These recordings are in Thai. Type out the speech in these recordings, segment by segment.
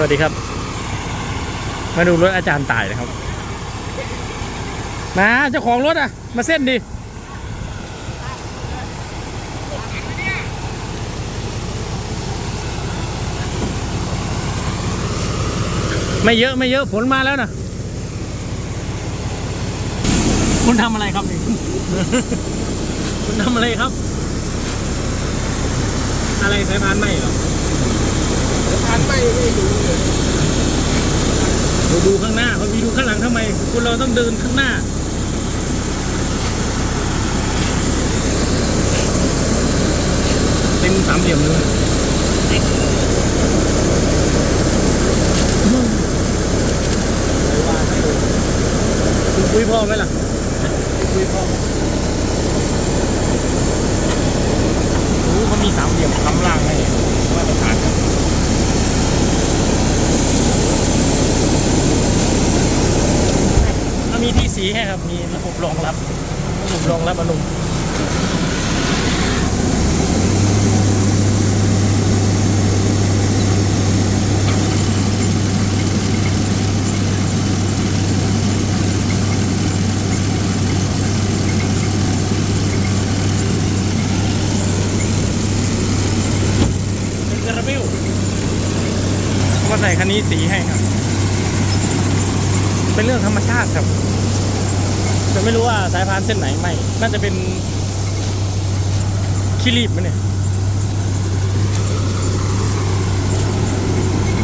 สวัสดีครับ มาดูรถอาจารย์ตายนะครับ มาเจ้าของรถอะ มาเส้นดิไม่เยอะไม่เยอะฝนมาแล้วนะคุณทำอะไรครับคุณทำอะไรครับ อะไรสายพานไหมเหรอทานไม่ไม่ ดูข้างหน้าเขามีดูข้างหลังทำไมคุณเราต้องเดินข้างหน้าเป็นสามเหลี่ยมเลยคุณคุยพ่อไหมล่ะคุยพ่อโอ้เขามีสามเหลี่ยมคำล่างให้มาตรฐานครับ มันมีที่ สีให้ครับ มีระบบรองรับระบบรองรับอารมณ์เป็นกระบิวเขามาใส่คันนี้สีให้ครับ เป็นเรื่องธรรมชาติครับ จะไม่รู้ว่าสายพานเส้นไหนไม่ น่าจะเป็นขี้รีบไหมเนี่ย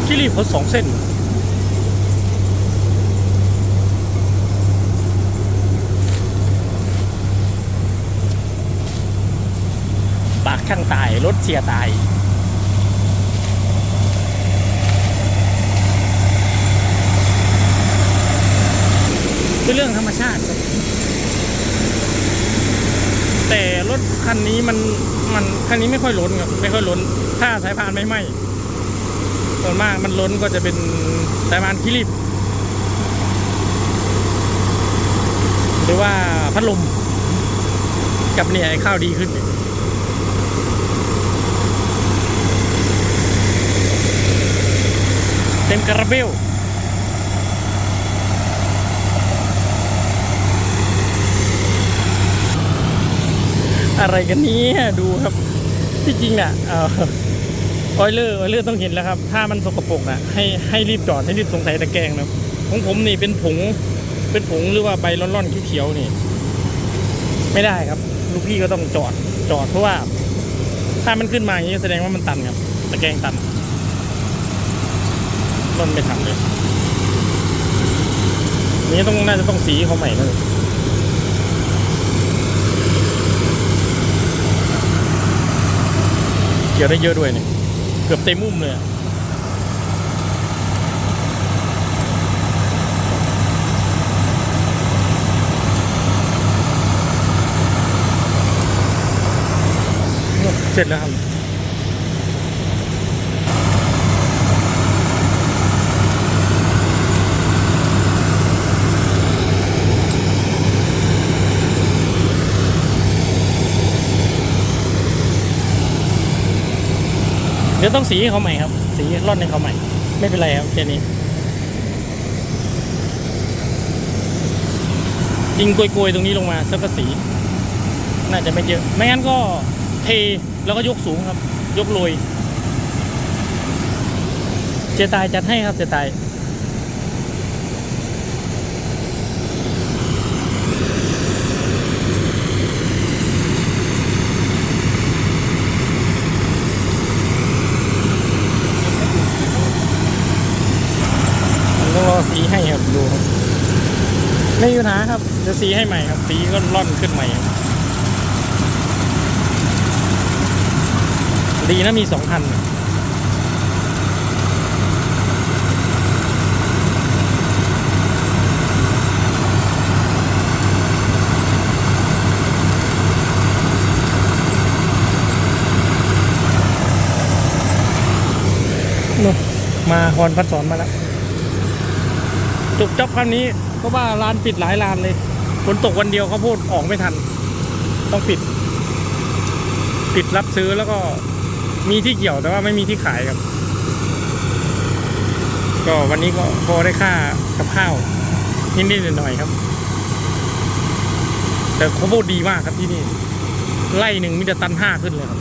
ขี้รีบเขาสองเส้น ปากช่างตาย รถเสียตายเป็นเรื่องธรรมชาติครับ แต่ร ถคันนี้มันมันคันนี้ไม่ค่อยล้นครับไม่ค่อยล้น ถ้าสายพานไม่ไหม้ส่วนมากมันล้นก็จะเป็นสายพานคิริบหรือว่าพัดลมกับเนี่ยไอข้าวดีขึ้นเต็มกระเบล อะไรกันนี้ดูครับ ที่จริงน่ะเออออยเลอร์ออยเลอร์ต้องเห็นแล้วครับ ถ้ามันสกปรกน่ะให้ให้รีบจอดให้รีบสงสัยตะแกรงนะของผมนี่เป็นผงเป็นผงหรือว่าใบร่อนๆเขียวๆนี่ ไม่ได้ครับ ลูกพี่ก็ต้องจอดจอดเพราะว่า ถ้ามันขึ้นมาอย่างนี้แสดงว่ามันตันครับตะแกรงตันร่อนไม่ทันเลยนี่ต้องน่าจะต้องสีเขาใหม่เลย เกี่ยวได้เยอะด้วยเนี่ยเกือบเต็มมุมเลยเสร็จแล้วครับ ดี๋ยวต้องสีเขาใหม่ครับ สีร่อนในเขาใหม่ ไม่เป็นไรครับแค่นี้ยิงกลวยๆตรงนี้ลงมาสักสี น่าจะไม่เยอะ ไม่งั้นก็เทแล้วก็ยกสูงครับ ยกลอยเจตายจัดให้ครับเจตายต้องรอสีให้ครับดูครับ ไม่มีปัญหาครับ จะสีให้ใหม่ครับ สีก็ร่อนขึ้นใหม่ ดีนะมีสองคันมาฮอนพัดสอนมาแล้วจุกจับคันนี้ ราะว่าร้านปิดหลายร้านเลยฝนตกวันเดียวเขาพูดออกไม่ทัน ต้องปิด ปิดรับซื้อแล้วก็มีที่เกี่ยวแต่ว่าไม่มีที่ขายครับ ก็วันนี้ก็พอได้ค่ากับข้าวนิดๆหน่อยๆครับ แต่เขาพูดดีมากครับที่นี่ไล่หนึ่งมีแต่ตันห้าขึ้นเลยครับ